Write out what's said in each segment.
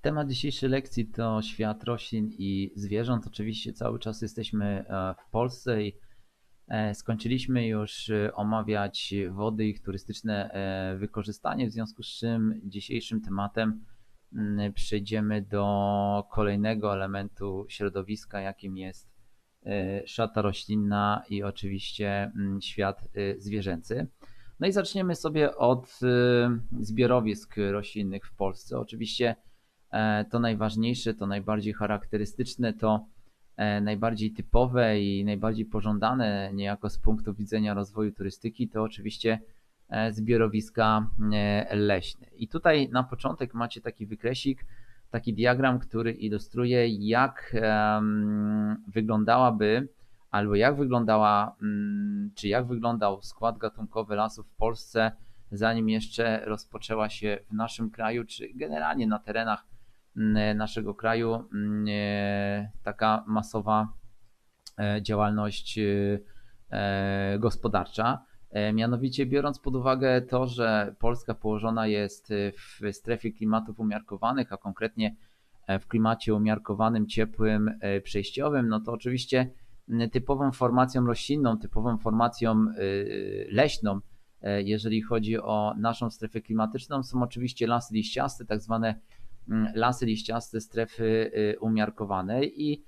Temat dzisiejszej lekcji to świat roślin i zwierząt. Oczywiście cały czas jesteśmy e, w Polsce i e, skończyliśmy już e, omawiać wody i ich turystyczne wykorzystanie, w związku z czym dzisiejszym tematem mm, przejdziemy do kolejnego elementu środowiska, jakim jest szata roślinna i oczywiście mm, świat zwierzęcy. No i zaczniemy sobie od zbiorowisk roślinnych w Polsce. Oczywiście to najważniejsze, to najbardziej charakterystyczne, to e, najbardziej typowe i najbardziej pożądane niejako z punktu widzenia rozwoju turystyki, to oczywiście e, zbiorowiska leśne. I tutaj na początek macie taki wykresik, taki diagram, który ilustruje, jak wyglądałaby, albo jak wyglądała, mm, czy jak wyglądał skład gatunkowy lasów w Polsce, zanim jeszcze rozpoczęła się w naszym kraju, czy generalnie na terenach naszego kraju mm, taka masowa e, działalność e, e, gospodarcza. Mianowicie biorąc pod uwagę to, że Polska położona jest w strefie klimatów umiarkowanych, a konkretnie w klimacie umiarkowanym, ciepłym, przejściowym, no to oczywiście typową formacją roślinną, typową formacją leśną, jeżeli chodzi o naszą strefę klimatyczną, są oczywiście lasy liściaste, tak zwane lasy liściaste strefy y, umiarkowanej i,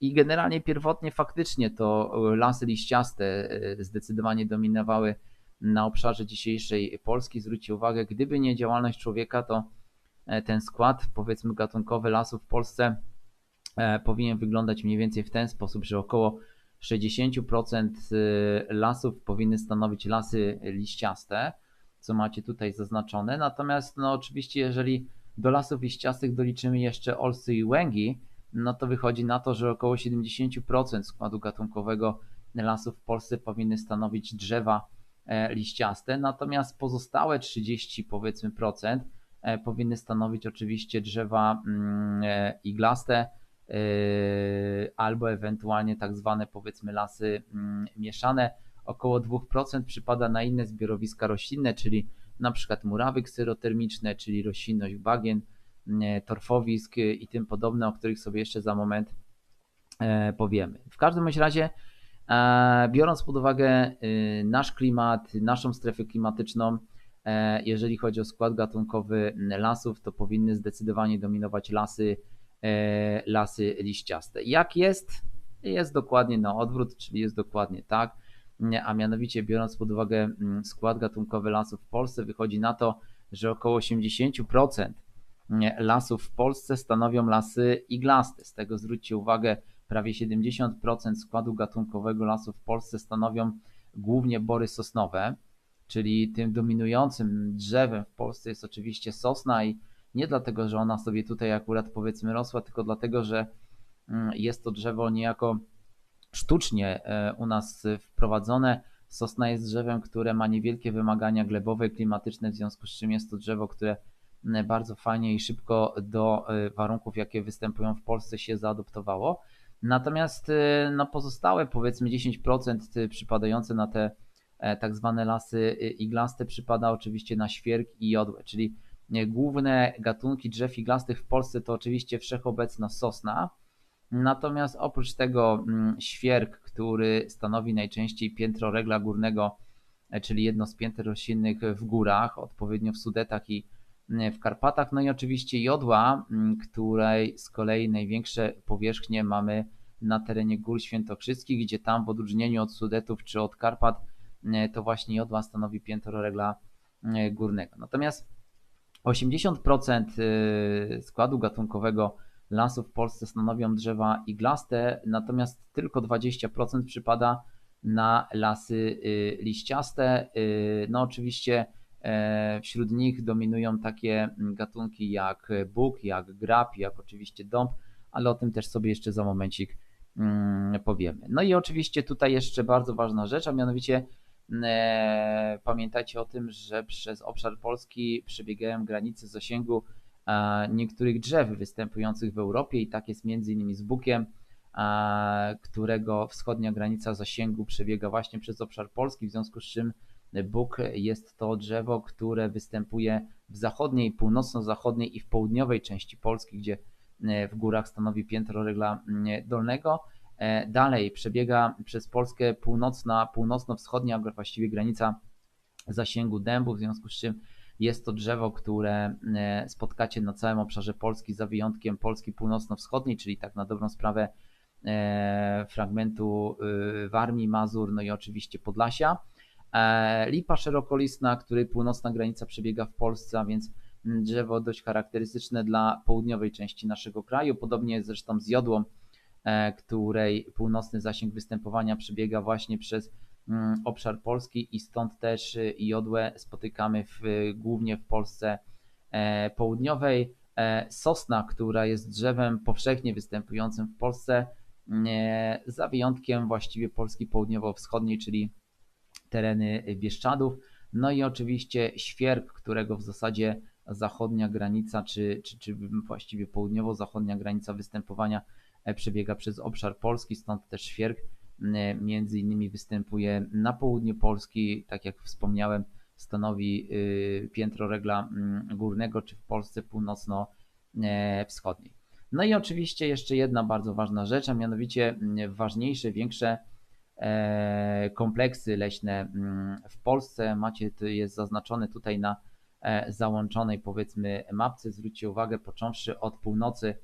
i generalnie pierwotnie faktycznie to lasy liściaste y, zdecydowanie dominowały na obszarze dzisiejszej Polski. Zwróćcie uwagę, gdyby nie działalność człowieka, to e, ten skład, powiedzmy, gatunkowy lasów w Polsce e, powinien wyglądać mniej więcej w ten sposób, że około 60% y, lasów powinny stanowić lasy liściaste, co macie tutaj zaznaczone. Natomiast no oczywiście jeżeli do lasów liściastych doliczymy jeszcze olsy i łęgi, no to wychodzi na to, że około 70% składu gatunkowego lasów w Polsce powinny stanowić drzewa e, liściaste, natomiast pozostałe 30 powiedzmy procent e, powinny stanowić oczywiście drzewa mm, e, iglaste albo ewentualnie tak zwane powiedzmy lasy mm, mieszane, około 2% przypada na inne zbiorowiska roślinne, czyli na przykład murawy kserotermiczne, czyli roślinność bagien, torfowisk i tym podobne, o których sobie jeszcze za moment e, powiemy. W każdym razie, e, biorąc pod uwagę e, nasz klimat, naszą strefę klimatyczną, jeżeli chodzi o skład gatunkowy lasów, to powinny zdecydowanie dominować lasy, lasy liściaste. Jak jest? Jest dokładnie na odwrót, czyli jest dokładnie tak a mianowicie biorąc pod uwagę mm, skład gatunkowy lasów w Polsce, wychodzi na to, że około 80% lasów w Polsce stanowią lasy iglaste. Z tego zwróćcie uwagę, prawie 70% składu gatunkowego lasów w Polsce stanowią głównie bory sosnowe, czyli tym dominującym drzewem w Polsce jest oczywiście sosna i nie dlatego, że ona sobie tutaj akurat powiedzmy rosła, tylko dlatego, że mm, jest to drzewo niejako sztucznie e, u nas wprowadzone. Sosna jest drzewem, które ma niewielkie wymagania glebowe, klimatyczne, w związku z czym jest to drzewo, które bardzo fajnie i szybko do e, warunków, jakie występują w Polsce się zaadoptowało. Natomiast e, na pozostałe powiedzmy 10% przypadające na te tak zwane lasy iglaste przypada oczywiście na świerk i jodłę, czyli główne gatunki drzew iglastych w Polsce to oczywiście wszechobecna sosna, Natomiast oprócz tego mm, świerk, który stanowi najczęściej piętro regla górnego, e, czyli jedno z pięter roślinnych w górach, odpowiednio w Sudetach i mm, w Karpatach. No i oczywiście jodła, mm, której z kolei największe powierzchnie mamy na terenie Gór Świętokrzyskich, gdzie tam w odróżnieniu od Sudetów czy od Karpat to właśnie jodła stanowi piętro regla górnego. Natomiast 80% y, składu gatunkowego lasów w Polsce stanowią drzewa iglaste, natomiast tylko 20% przypada na lasy y, liściaste. Y, no oczywiście e, wśród nich dominują takie gatunki jak bóg, jak grab, jak oczywiście dąb, ale o tym też sobie jeszcze za momencik mm, powiemy. No i oczywiście tutaj jeszcze bardzo ważna rzecz, a mianowicie e, pamiętajcie o tym, że przez obszar Polski przebiegają granice zasięgu niektórych drzew występujących w Europie i tak jest między innymi z bukiem, którego wschodnia granica zasięgu przebiega właśnie przez obszar Polski, w związku z czym bóg. Jest to drzewo, które występuje w zachodniej, północno-zachodniej i w południowej części Polski, gdzie w górach stanowi piętro regla dolnego. Dalej przebiega przez Polskę północna, północno-wschodnia, właściwie granica zasięgu dębu, w związku z czym jest to drzewo, które e, spotkacie na całym obszarze Polski, za wyjątkiem Polski północno-wschodniej, czyli tak na dobrą sprawę e, fragmentu e, Warmii, Mazur, no i oczywiście Podlasia. Lipa szerokolistna, której północna granica przebiega w Polsce, a więc drzewo dość charakterystyczne dla południowej części naszego kraju. Podobnie zresztą z jodłą, której północny zasięg występowania przebiega właśnie przez Mm, obszar Polski i stąd też y, jodłę spotykamy w, głównie w Polsce e, południowej. E, sosna, która jest drzewem powszechnie występującym w Polsce, e, za wyjątkiem właściwie Polski południowo-wschodniej, czyli tereny Bieszczadów. No i oczywiście świerk, którego w zasadzie zachodnia granica, czy, czy, czy właściwie południowo-zachodnia granica występowania przebiega przez obszar Polski, stąd też świerk między innymi występuje na południu Polski, tak jak wspomniałem, stanowi y, piętro regla górnego, czy w Polsce północno-wschodniej. No i oczywiście jeszcze jedna bardzo ważna rzecz, a mianowicie ważniejsze, większe e, kompleksy leśne w Polsce. Macie, to jest zaznaczone tutaj na e, załączonej powiedzmy mapce. Zwróćcie uwagę, począwszy od północy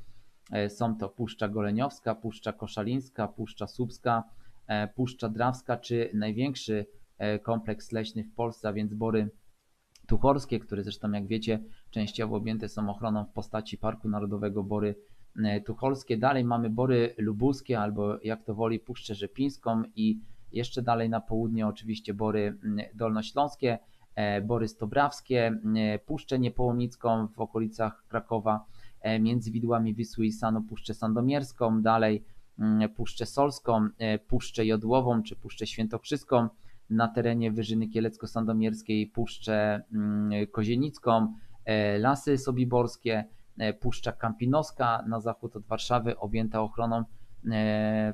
są to Puszcza Goleniowska, Puszcza Koszalińska, Puszcza Słupska, E, Puszcza Drawska, czy największy e, kompleks leśny w Polsce, a więc Bory Tuchorskie, które zresztą jak wiecie częściowo objęte są ochroną w postaci Parku Narodowego Bory e, Tucholskie. Dalej mamy Bory Lubuskie albo jak to woli Puszczę Rzepińską i jeszcze dalej na południe oczywiście Bory Dolnośląskie, Bory Stobrawskie, Puszczę Niepołomicką w okolicach Krakowa, między widłami Wisły i Sanu Puszczę Sandomierską, dalej Puszczę Solską, e, Puszczę Jodłową czy Puszczę Świętokrzyską, na terenie Wyżyny Kielecko-Sandomierskiej Puszczę mm, Kozienicką, e, Lasy Sobiborskie, e, Puszcza Kampinoska na zachód od Warszawy objęta ochroną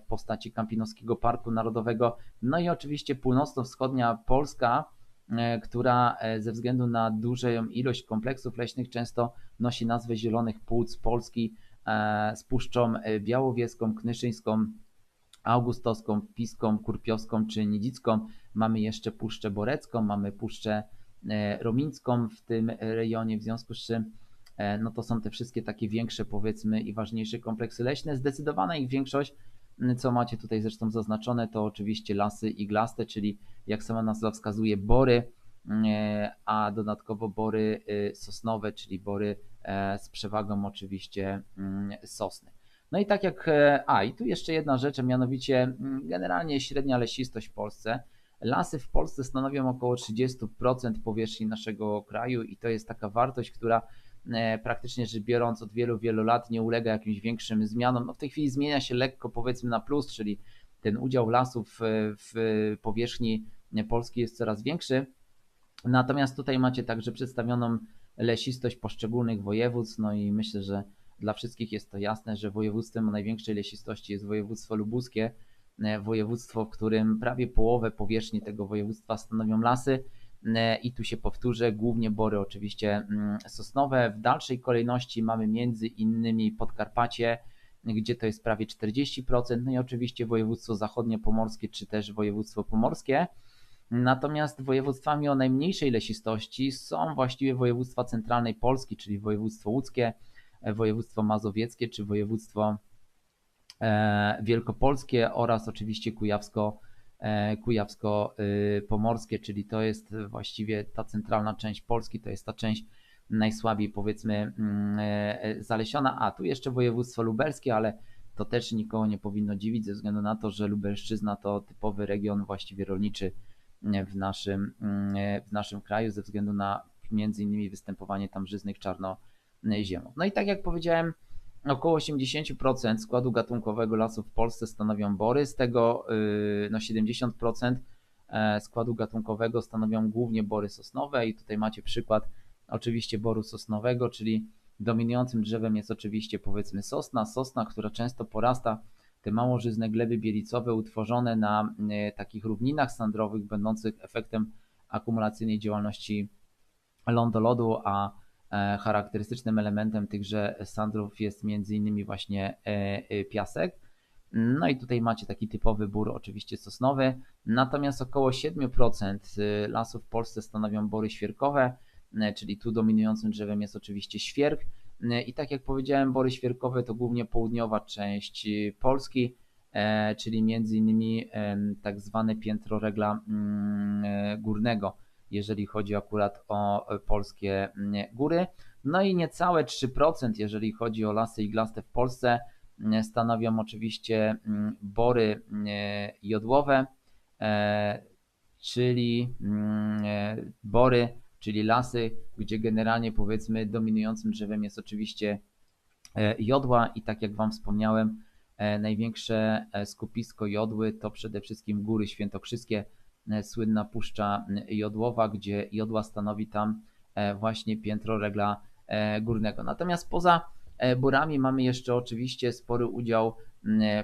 w postaci Kampinoskiego Parku Narodowego, no i oczywiście północno-wschodnia Polska, która ze względu na dużą ilość kompleksów leśnych często nosi nazwę Zielonych Płuc Polski, z Puszczą e, Białowieską, Knyszyńską, Augustowską, Piską, Kurpiowską czy Nidzicką. Mamy jeszcze Puszczę Borecką, mamy Puszczę e, Romińską w tym rejonie, w związku z czym no to są te wszystkie takie większe powiedzmy i ważniejsze kompleksy leśne. Zdecydowana ich większość, co macie tutaj zresztą zaznaczone, to oczywiście lasy iglaste, czyli jak sama nazwa wskazuje bory, a dodatkowo bory sosnowe, czyli bory E, z przewagą oczywiście mm, sosny. No i tak jak, e, a i tu jeszcze jedna rzecz, mianowicie mm, generalnie średnia lesistość w Polsce. Lasy w Polsce stanowią około 30% powierzchni naszego kraju i to jest taka wartość, która e, praktycznie rzecz biorąc od wielu, wielu lat nie ulega jakimś większym zmianom. No w tej chwili zmienia się lekko powiedzmy na plus, czyli ten udział lasów w powierzchni Polski jest coraz większy. Natomiast tutaj macie także przedstawioną lesistość poszczególnych województw, no i myślę, że dla wszystkich jest to jasne, że województwem o największej lesistości jest województwo lubuskie, e, województwo, w którym prawie połowę powierzchni tego województwa stanowią lasy e, i tu się powtórzę, głównie bory oczywiście mm, sosnowe. W dalszej kolejności mamy między innymi Podkarpacie, gdzie to jest prawie 40%, no i oczywiście województwo zachodnio-pomorskie czy też województwo pomorskie. Natomiast województwami o najmniejszej lesistości są właściwie województwa centralnej Polski, czyli województwo łódzkie, e, województwo mazowieckie czy województwo e, wielkopolskie oraz oczywiście kujawsko, e, kujawsko-pomorskie, czyli to jest właściwie ta centralna część Polski, to jest ta część najsłabiej powiedzmy mm, zalesiona, a tu jeszcze województwo lubelskie, ale to też nikogo nie powinno dziwić ze względu na to, że Lubelszczyzna to typowy region właściwie rolniczy w naszym, w naszym kraju ze względu na między innymi występowanie tam żyznych czarnoziemów. No i tak jak powiedziałem, około 80% składu gatunkowego lasów w Polsce stanowią bory, z tego y, no 70% e, składu gatunkowego stanowią głównie bory sosnowe i tutaj macie przykład oczywiście boru sosnowego, czyli dominującym drzewem jest oczywiście powiedzmy sosna, sosna, która często porasta te małożyzne gleby bielicowe utworzone na e, takich równinach sandrowych, będących efektem akumulacyjnej działalności lądolodu, a charakterystycznym elementem tychże sandrów jest między innymi właśnie piasek. No i tutaj macie taki typowy bór, oczywiście sosnowy, natomiast około 7% lasów w Polsce stanowią bory świerkowe, czyli tu dominującym drzewem jest oczywiście świerk. I tak jak powiedziałem, bory świerkowe to głównie południowa część Polski, e, czyli między innymi tak zwane piętro regla mm, e, górnego, jeżeli chodzi akurat o polskie mm, góry. No i niecałe 3%, jeżeli chodzi o lasy iglaste w Polsce, mm, stanowią oczywiście bory jodłowe, e, czyli bory czyli lasy, gdzie generalnie powiedzmy dominującym drzewem jest oczywiście e, jodła i tak jak Wam wspomniałem, e, największe e, skupisko jodły to przede wszystkim góry świętokrzyskie, słynna puszcza jodłowa, gdzie jodła stanowi tam właśnie piętro regla górnego. Natomiast poza borami mamy jeszcze oczywiście spory udział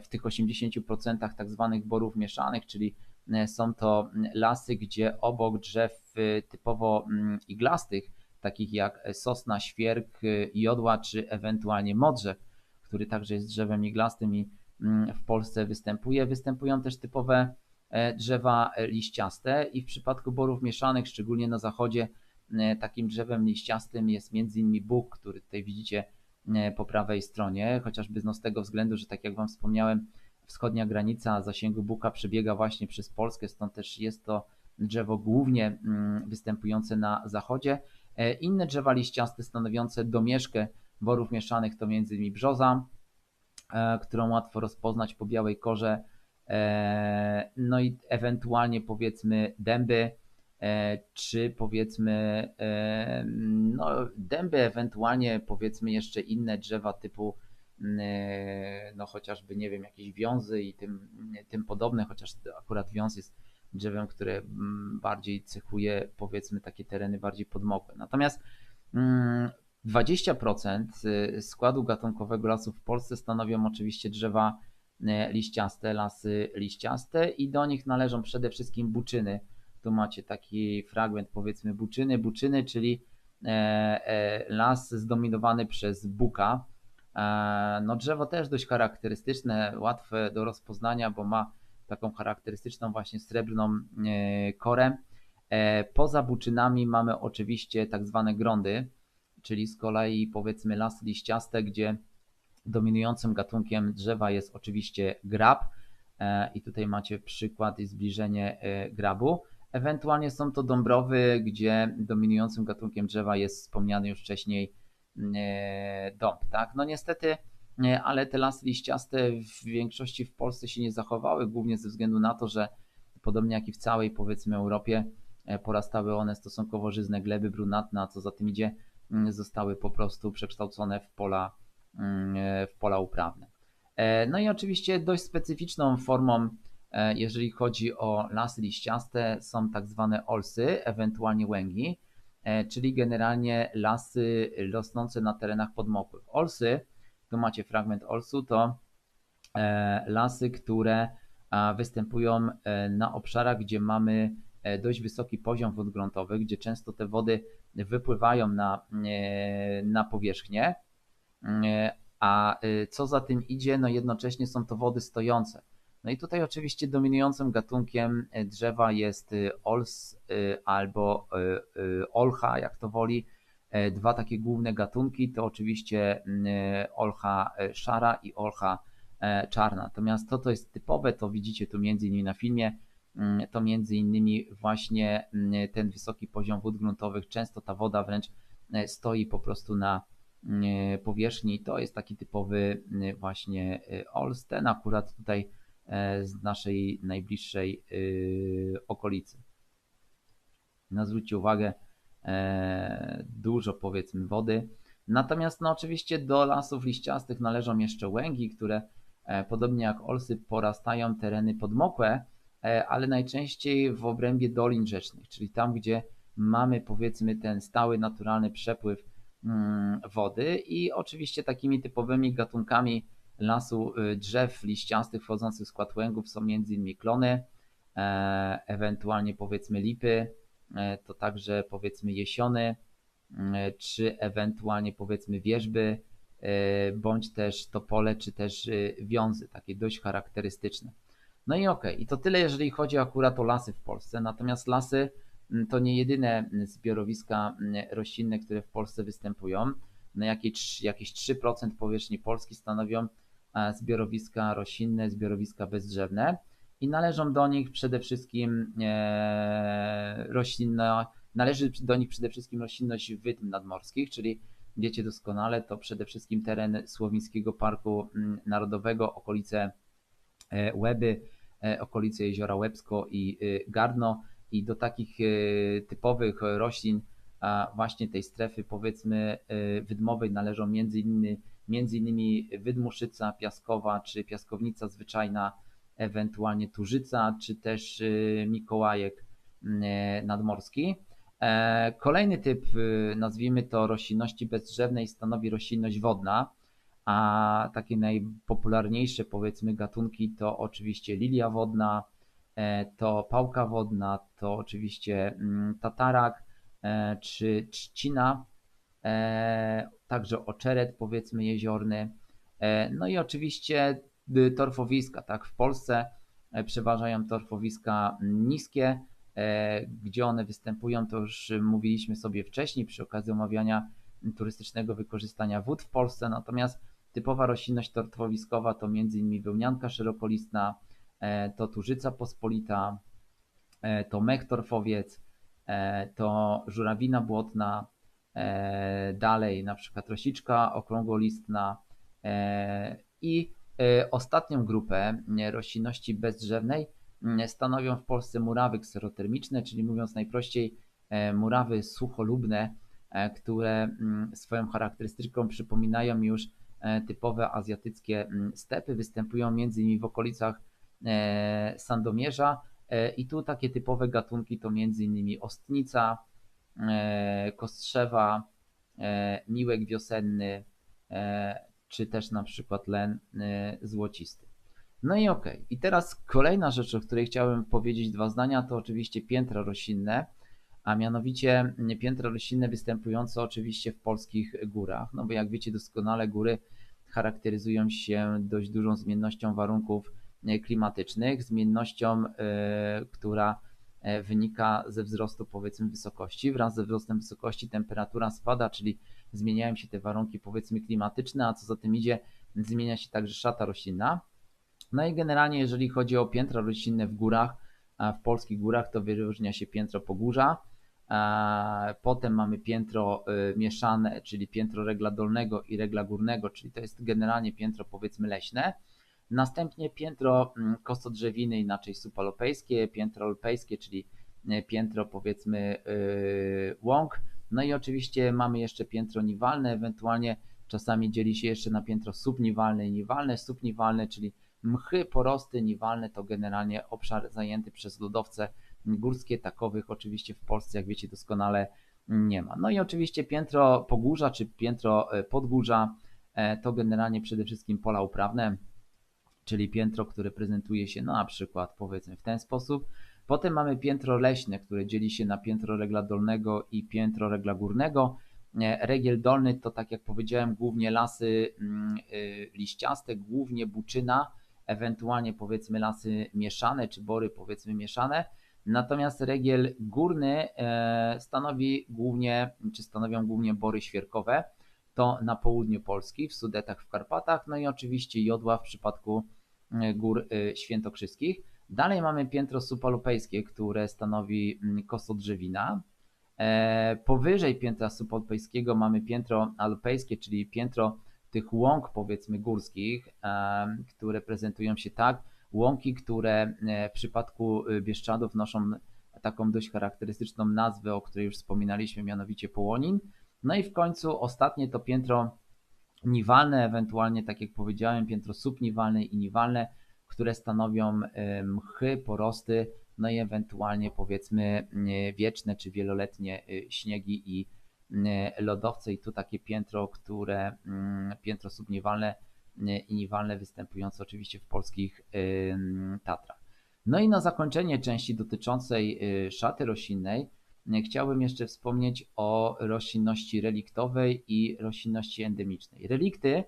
w tych 80% tak zwanych borów mieszanych, czyli są to lasy, gdzie obok drzew e, typowo iglastych, takich jak sosna, świerk, e, jodła czy ewentualnie modrzew, który także jest drzewem iglastym i w Polsce występuje, występują też typowe drzewa liściaste i w przypadku borów mieszanych, szczególnie na zachodzie, takim drzewem liściastym jest m.in. bóg, który tutaj widzicie po prawej stronie, chociażby z tego względu, że tak jak Wam wspomniałem, wschodnia granica zasięgu buka przebiega właśnie przez Polskę, stąd też jest to drzewo głównie mm, występujące na zachodzie. E, inne drzewa liściaste stanowiące domieszkę borów mieszanych to m.in. brzoza, e, którą łatwo rozpoznać po białej korze, e, no i ewentualnie powiedzmy dęby, czy powiedzmy no, dęby, ewentualnie powiedzmy jeszcze inne drzewa typu no chociażby, nie wiem, jakieś wiązy i tym, tym podobne, chociaż akurat wiąz jest drzewem, które mm, bardziej cechuje, powiedzmy, takie tereny bardziej podmokłe. Natomiast 20% mm, y, składu gatunkowego lasów w Polsce stanowią oczywiście drzewa e, liściaste, lasy liściaste i do nich należą przede wszystkim buczyny. Tu macie taki fragment, powiedzmy, buczyny. Buczyny, czyli e, las zdominowany przez buka, E, no drzewo też dość charakterystyczne, łatwe do rozpoznania, bo ma taką charakterystyczną właśnie srebrną e, korę. E, poza buczynami mamy oczywiście tak zwane grądy, czyli z kolei powiedzmy lasy liściaste, gdzie dominującym gatunkiem drzewa jest oczywiście grab i tutaj macie przykład i zbliżenie grabu. Ewentualnie są to dąbrowy, gdzie dominującym gatunkiem drzewa jest wspomniany już wcześniej E, dąb, tak? No niestety, e, ale te lasy liściaste w większości w Polsce się nie zachowały, głównie ze względu na to, że podobnie jak i w całej powiedzmy Europie e, porastały one stosunkowo żyzne gleby brunatne, a co za tym idzie, mm, zostały po prostu przekształcone w pola, mm, w pola uprawne. No i oczywiście dość specyficzną formą, jeżeli chodzi o lasy liściaste, są tak zwane olsy, ewentualnie łęgi. E, czyli generalnie lasy rosnące na terenach podmokłych. Olsy, tu macie fragment olsu, to e, lasy, które występują e, na obszarach, gdzie mamy dość wysoki poziom wód gruntowych, gdzie często te wody wypływają na, na powierzchnię, a co za tym idzie, no jednocześnie są to wody stojące. No i tutaj oczywiście dominującym gatunkiem e, drzewa jest e, ols e, albo olcha, jak to woli. Dwa takie główne gatunki to oczywiście olcha szara i olcha czarna. Natomiast to, co jest typowe, to widzicie tu między innymi na filmie, to między innymi właśnie ten wysoki poziom wód gruntowych, często ta woda wręcz stoi po prostu na powierzchni. To jest taki typowy właśnie ols. Ten akurat tutaj z naszej najbliższej y, okolicy. No zwróćcie uwagę, e, dużo powiedzmy wody. Natomiast no oczywiście do lasów liściastych należą jeszcze łęgi, które e, podobnie jak olsy porastają tereny podmokłe, ale najczęściej w obrębie dolin rzecznych, czyli tam, gdzie mamy powiedzmy ten stały, naturalny przepływ mm, wody i oczywiście takimi typowymi gatunkami lasu y, drzew liściastych wchodzących w skład łęgów są m.in. klony, e, ewentualnie powiedzmy lipy, to także powiedzmy jesiony, czy ewentualnie powiedzmy wierzby, bądź też topole, czy też wiązy, takie dość charakterystyczne. No i okej, okay. i to tyle, jeżeli chodzi akurat o lasy w Polsce. Natomiast lasy mm, to nie jedyne zbiorowiska mm, roślinne, które w Polsce występują. Na jakieś, jakieś 3% powierzchni Polski stanowią e, zbiorowiska roślinne, zbiorowiska bezdrzewne i należą do nich przede wszystkim e, roślinna, należy do nich przede wszystkim roślinność wydm nadmorskich, czyli wiecie doskonale, to przede wszystkim teren Słowińskiego Parku Narodowego, okolice e, Łeby, E, okolice jeziora Łebsko i e, Gardno i do takich e, typowych roślin właśnie tej strefy powiedzmy wydmowej należą między innymi, między innymi wydmuszyca piaskowa czy piaskownica zwyczajna, ewentualnie turzyca czy też mikołajek nadmorski. Kolejny typ, nazwijmy to roślinności bezdrzewnej, stanowi roślinność wodna a takie najpopularniejsze powiedzmy gatunki to oczywiście lilia wodna, e, to pałka wodna, to oczywiście mm, tatarak e, czy trzcina, e, także oczeret powiedzmy jeziorny, no i oczywiście y, torfowiska, tak w Polsce przeważają torfowiska niskie, gdzie one występują, to już mówiliśmy sobie wcześniej przy okazji omawiania turystycznego wykorzystania wód w Polsce, natomiast Typowa roślinność torfowiskowa to m.in. wełnianka szerokolistna, e, to turzyca pospolita, e, to mech torfowiec, e, to żurawina błotna, dalej na przykład rosiczka okrągłolistna i ostatnią grupę roślinności bezdrzewnej stanowią w Polsce murawy kserotermiczne, czyli mówiąc najprościej murawy sucholubne, które swoją charakterystyką przypominają już E, typowe azjatyckie mm, stepy, występują m.in. w okolicach e, Sandomierza e, i tu takie typowe gatunki to m.in. ostnica, kostrzewa, miłek wiosenny, czy też na przykład len złocisty. No i okej. Okay. I teraz kolejna rzecz, o której chciałem powiedzieć dwa zdania, to oczywiście piętra roślinne a mianowicie piętra roślinne występujące oczywiście w polskich górach, no bo jak wiecie doskonale góry charakteryzują się dość dużą zmiennością warunków e, klimatycznych, zmiennością, e, która e, wynika ze wzrostu powiedzmy wysokości. Wraz ze wzrostem wysokości temperatura spada, czyli zmieniają się te warunki powiedzmy klimatyczne, a co za tym idzie, zmienia się także szata roślinna. No i generalnie jeżeli chodzi o piętra roślinne w górach, w polskich górach to wyróżnia się piętro pogórza, Potem mamy piętro y, mieszane, czyli piętro regla dolnego i regla górnego, czyli to jest generalnie piętro powiedzmy leśne. Następnie piętro mm, kostodrzewiny, inaczej supalopejskie, piętro alpejskie, czyli y, piętro powiedzmy y, łąk. No i oczywiście mamy jeszcze piętro niwalne, ewentualnie czasami dzieli się jeszcze na piętro subniwalne i niwalne. Subniwalne, czyli mchy, porosty, niwalne to generalnie obszar zajęty przez lodowce górskie, takowych oczywiście w Polsce, jak wiecie doskonale, nie ma. No i oczywiście piętro pogórza czy piętro e, podgórza e, to generalnie przede wszystkim pola uprawne, czyli piętro, które prezentuje się no, na przykład powiedzmy w ten sposób. Potem mamy piętro leśne, które dzieli się na piętro regla dolnego i piętro regla górnego. E, regiel dolny to, tak jak powiedziałem, głównie lasy mm, liściaste, głównie buczyna, ewentualnie powiedzmy lasy mieszane, czy bory powiedzmy mieszane. Natomiast regiel górny e, stanowi głównie, czy stanowią głównie bory świerkowe. To na południu Polski, w Sudetach, w Karpatach, no i oczywiście jodła w przypadku e, gór e, świętokrzyskich. Dalej mamy piętro supalupejskie, które stanowi mm, kosodrzewina. Powyżej piętra supalupejskiego mamy piętro alpejskie, czyli piętro tych łąk powiedzmy górskich, które prezentują się tak, Łąki, które e, w przypadku e, Bieszczadów noszą taką dość charakterystyczną nazwę, o której już wspominaliśmy, mianowicie Połonin. No i w końcu ostatnie to piętro niwalne, ewentualnie tak jak powiedziałem, piętro subniwalne i niwalne, które stanowią mchy, porosty, no i ewentualnie powiedzmy wieczne czy wieloletnie śniegi i lodowce i tu takie piętro, które mm, piętro subniwalne i niwalne występujące oczywiście w polskich Tatrach. No i na zakończenie części dotyczącej y, szaty roślinnej chciałbym jeszcze wspomnieć o roślinności reliktowej i roślinności endemicznej. Relikty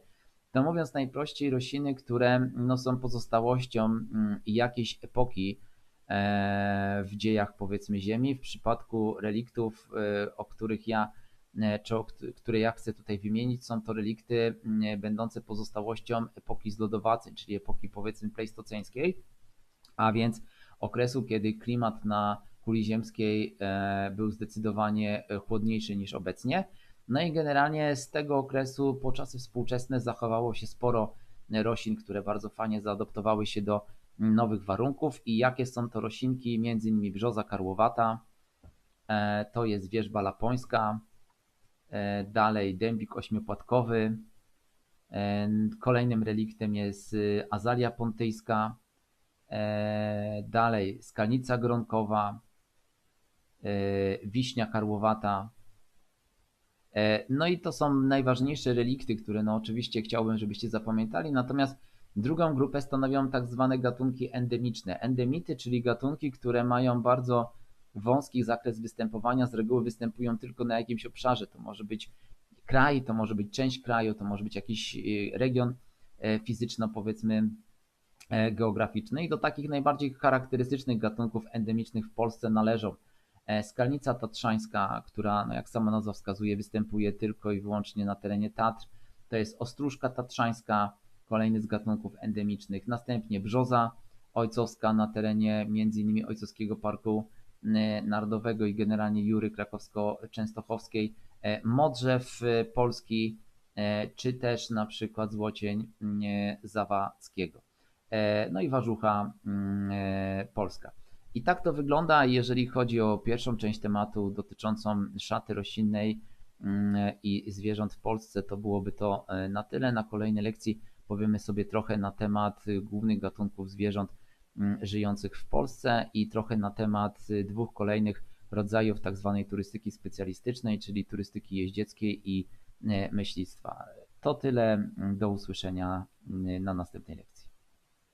to mówiąc najprościej rośliny, które no, są pozostałością mm, jakiejś epoki e, w dziejach powiedzmy Ziemi. W przypadku reliktów, e, o których ja e, czy o, które ja chcę tutaj wymienić, są to relikty mm, będące pozostałością epoki zlodowacej, czyli epoki powiedzmy pleistoceńskiej, a więc okresu, kiedy klimat na kuli ziemskiej był zdecydowanie chłodniejszy niż obecnie. No i generalnie z tego okresu po czasy współczesne zachowało się sporo roślin, które bardzo fajnie zaadoptowały się do nowych warunków. I jakie są to roślinki? Między innymi brzoza karłowata, e, to jest wierzba lapońska, e, dalej dębik ośmiopłatkowy, e, kolejnym reliktem jest azalia pontyjska, dalej skalnica gronkowa, wiśnia karłowata, E, no i to są najważniejsze relikty, które no oczywiście chciałbym, żebyście zapamiętali. Natomiast drugą grupę stanowią tak zwane gatunki endemiczne. Endemity, czyli gatunki, które mają bardzo wąski zakres występowania, z reguły występują tylko na jakimś obszarze. To może być kraj, to może być część kraju, to może być jakiś e, region e, fizyczno powiedzmy geograficzny i do takich najbardziej charakterystycznych gatunków endemicznych w Polsce należą E, skalnica tatrzańska, która, no jak sama nazwa wskazuje, występuje tylko i wyłącznie na terenie Tatr. To jest ostróżka tatrzańska, kolejny z gatunków endemicznych. Następnie brzoza ojcowska na terenie m.in. Ojcowskiego Parku Narodowego i generalnie Jury Krakowsko-Częstochowskiej, e, modrzew polski, e, czy też na przykład złocień zawadzkiego. No i warzucha polska. I tak to wygląda, jeżeli chodzi o pierwszą część tematu dotyczącą szaty roślinnej mm, i zwierząt w Polsce, to byłoby to e, na tyle. Na kolejnej lekcji powiemy sobie trochę na temat głównych gatunków zwierząt mm, żyjących w Polsce i trochę na temat dwóch kolejnych rodzajów tak zwanej turystyki specjalistycznej, czyli turystyki jeździeckiej i e, myślistwa. To tyle. Do usłyszenia mm, na następnej lekcji.